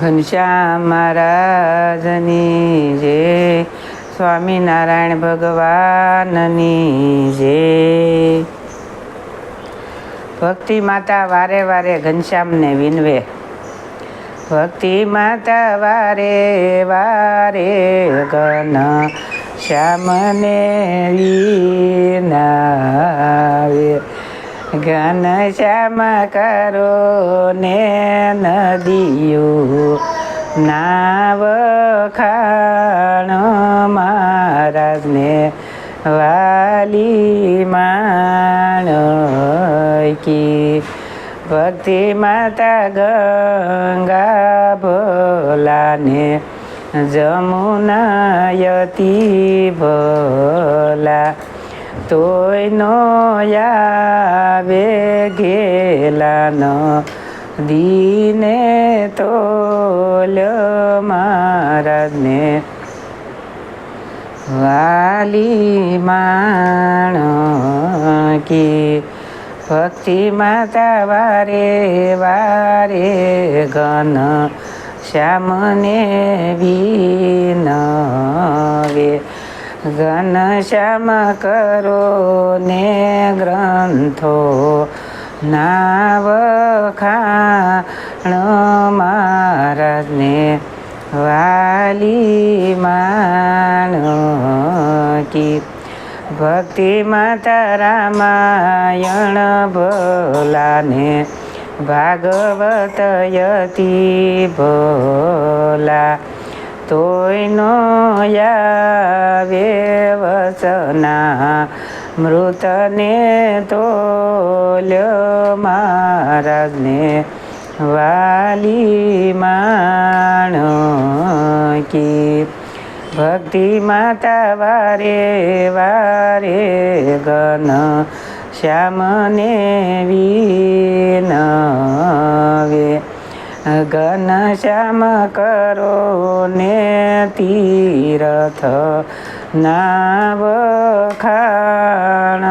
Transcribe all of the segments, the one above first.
ઘનશ્યામ મહારાજની જય સ્વામિનારાયણ ભગવાનની જય ભક્તિ માતા વારે વારે ઘનશ્યામને વિનવે. ભક્તિ માતા વારે વારે ઘન શ્યામને વિનાવે. ઘન શ્યામ કરો ને નદીયું નાવ ખાણ મહારાજને વાલી માણ કી ભક્તિ માતા ગંગા ભોલાને જમુનાયતી ભોલા તોય નો આવે ગેલા ન દીને તોલ મહારાજને વાલી માણ કી ભક્તિ માતા વારે વારે ઘન શ્યામને વિનવે. ઘન શ્યામ કરો ને ગ્રંથો નાવ ખાણ મહારાજને વાલી માણ કી ભક્તિ માતા રામાયણ ભોલાને ભાગવત યતી ભોલા. તોય યાવે વસના. મૃતને તોલ્યો મહારાજને વાલી માણ કી. ભક્તિ માતા વારે વારે ગન શ્યામને વિનવે ઘન શ્યામ કરો ને તીરથ નાવ ખાણ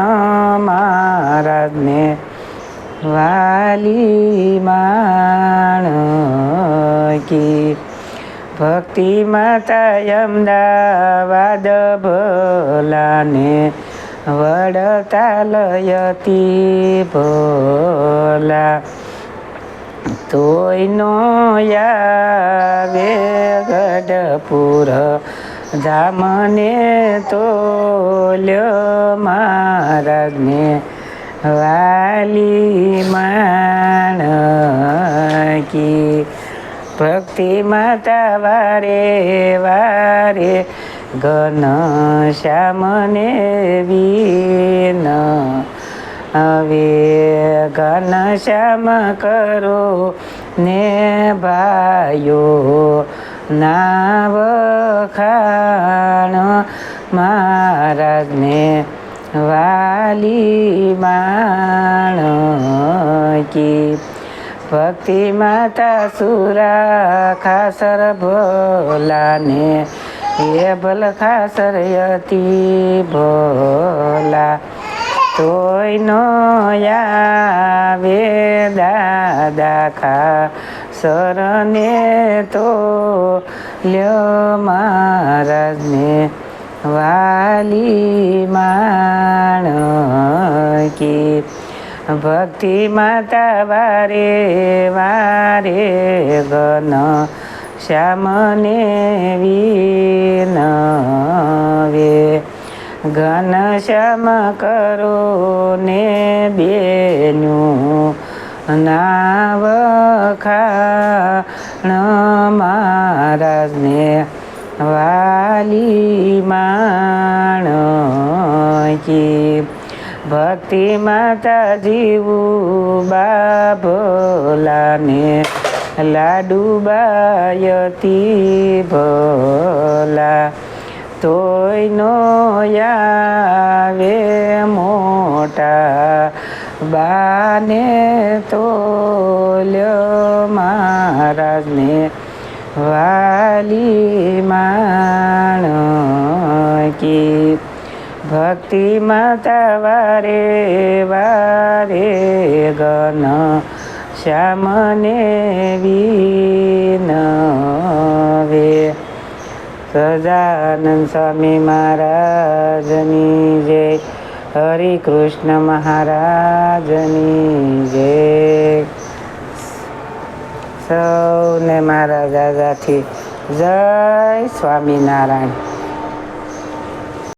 મહારાજને વાલી માણ કી. ભક્તિ માતા અમદાવાદ ભોલાને વડતાલયતી ભોલા તોય યાવે ગઢપુર. ધામને તોલ્યો મારાજને વાલી માણ કી ભક્તિ માતા વારે વારે ઘન શ્યામને વિન હવે ઘન શ્યામ કરો ને ભાયો નાવ ખાણ મહારાજને વાલી માણ કી. ભક્તિ માતા સુરા ખાસર ભોલાને, એ ભલ ખાસર યતી ભોલા. તોય નો આવે દાદા ખા સરને તો લ્યો મહારાજને વાલી માણ કી ભક્તિ માતા વારે વારે ગન શ્યામને વિનવે. ઘન શ્યામ કરો ને બેનું નાવ ખાણ મહારાજને વાલી માણ કી ભક્તિ માતા જીવું લાડુ બાયતી ભોલા. તોય નો આવે મોટા બાને તોલ્યો મહારાજને વાલી માણ કી ભક્તિ માતા વારે વારે ગન શ્યામને વિન સજાનંદ સ્વામી મહારાજની જય. હરિ કૃષ્ણ મહારાજની જય. સૌને મારા દાદાથી જય સ્વામિનારાયણ.